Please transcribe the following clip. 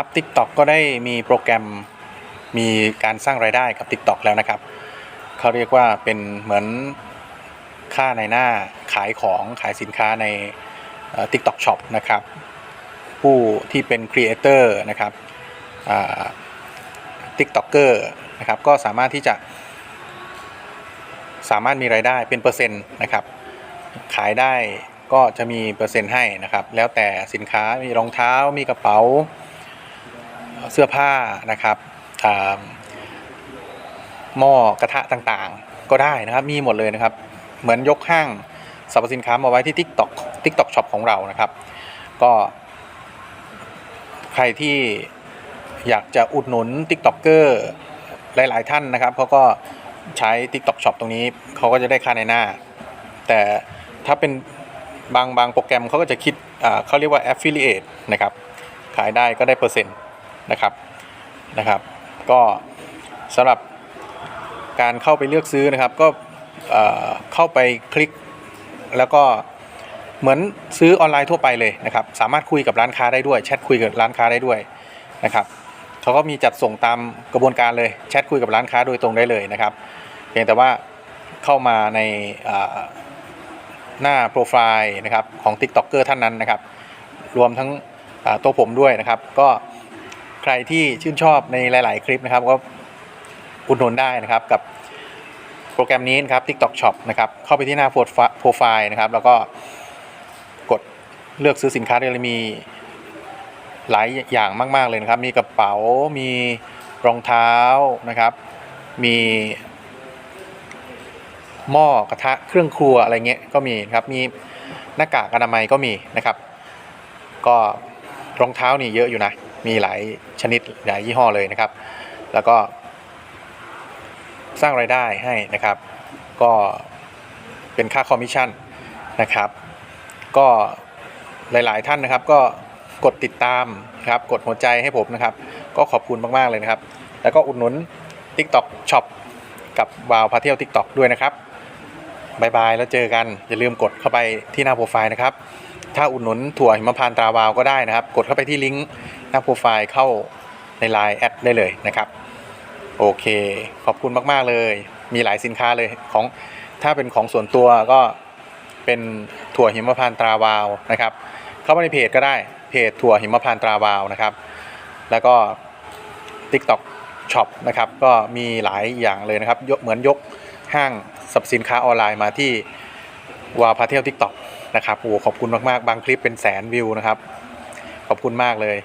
ครับ TikTok ก็ได้มีโปรแกรมมีการสร้างรายได้กับ TikTok แล้วนะครับเขาเรียกว่าเป็นเหมือนค่าในหน้าขายของขายสินค้าในเอ่อ TikTok Shop นะครับ ผู้ที่เป็นครีเอเตอร์นะครับอ่า TikToker นะครับก็สามารถที่จะ สามารถมีรายได้เป็นเปอร์เซ็นต์นะครับ ขายได้ก็จะมีเปอร์เซ็นต์ให้นะครับ แล้วแต่สินค้ามีรองเท้ามีกระเป๋า เสื้อผ้านะครับหม้อกระทะต่างๆ ก็ได้นะครับ มีหมดเลยนะครับ เหมือนยกห้างสรรพสินค้ามาไว้ที่ TikTok TikTok Shop ของเรานะครับ ก็ใครที่อยากจะอุดหนุน TikToker หลายๆท่านนะครับเขาก็ใช้ TikTok Shop ตรงนี้เขาก็จะได้ค่าในหน้า แต่ถ้าเป็นบางบางโปรแกรมเขาก็จะคิดเขาเรียกว่า affiliate นะครับ ขายได้ก็ได้เปอร์เซ็นต์ นะครับนะครับ ก็สำหรับการเข้าไปเลือกซื้อนะครับ ก็เอ่อเข้าไปคลิกแล้วก็เหมือนซื้อออนไลน์ทั่วไปเลยนะครับ สามารถคุยกับร้านค้าได้ด้วยแชทคุยกับร้านค้าได้ด้วยนะครับเขาก็มีจัดส่งตามกระบวนการเลยแชทคุยกับร้านค้าโดยตรงได้เลยนะครับ เพียงแต่ว่าเข้ามาในหน้าโปรไฟล์นะครับของ TikToker ท่านนั้นนะครับ รวมทั้งตัวผมด้วยนะครับ ก็ ใครที่ชื่นชอบในหลาย ๆ คลิปนะครับก็อุดหนุนได้นะครับกับโปรแกรมนี้นะครับ TikTok Shop นะครับเข้าไปที่หน้าโปรไฟล์นะครับ แล้วก็กดเลือกซื้อสินค้าได้เลยมีหลายอย่างมาก ๆ เลยนะครับ มีกระเป๋า มีรองเท้านะครับ มีหม้อกระทะเครื่องครัวอะไรเงี้ยก็มีนะครับ มีหน้ากากอนามัยก็มีนะครับ ก็ รองเท้านี่เยอะอยู่นะ มีหลายชนิดหลายยี่ห้อเลยนะครับ แล้วก็ สร้างรายได้ให้นะครับ ก็เป็นค่าคอมมิชชั่นนะครับ ก็หลาย ๆ ท่านนะครับ ก็กดติดตามครับกดหัวใจให้ผมนะครับ ก็ขอบคุณมาก ๆ เลยนะครับ แล้วก็อุดหนุน TikTok Shop กับวาวพาเที่ยว TikTok ด้วยนะครับบายบายแล้วเจอกันอย่าลืมกดเข้าไปที่หน้าโปรไฟล์นะครับ ถ้าอุดหนุนถั่วหิมพานตราวาวก็ได้นะครับ กดเข้าไปที่ลิงก์หน้าโปรไฟล์เข้าใน Line แอดได้เลยนะครับ โอเค ขอบคุณมาก ๆ เลย มีหลายสินค้าเลยของถ้าเป็นของส่วนตัวก็เป็นถั่วหิมพานตราวาวนะครับ เข้ามาในเพจก็ได้เพจถั่วหิมพานตราวาวนะครับ แล้วก็ TikTok Shop นะครับก็มีหลายอย่างเลยนะครับยกเหมือนยกห้างสรรพสินค้าออนไลน์มาที่ วาพาเที่ยวทิกตอกนะครับโอ้ขอบคุณมากๆ บางคลิปเป็นแสนวิวนะครับ ขอบคุณมากเลย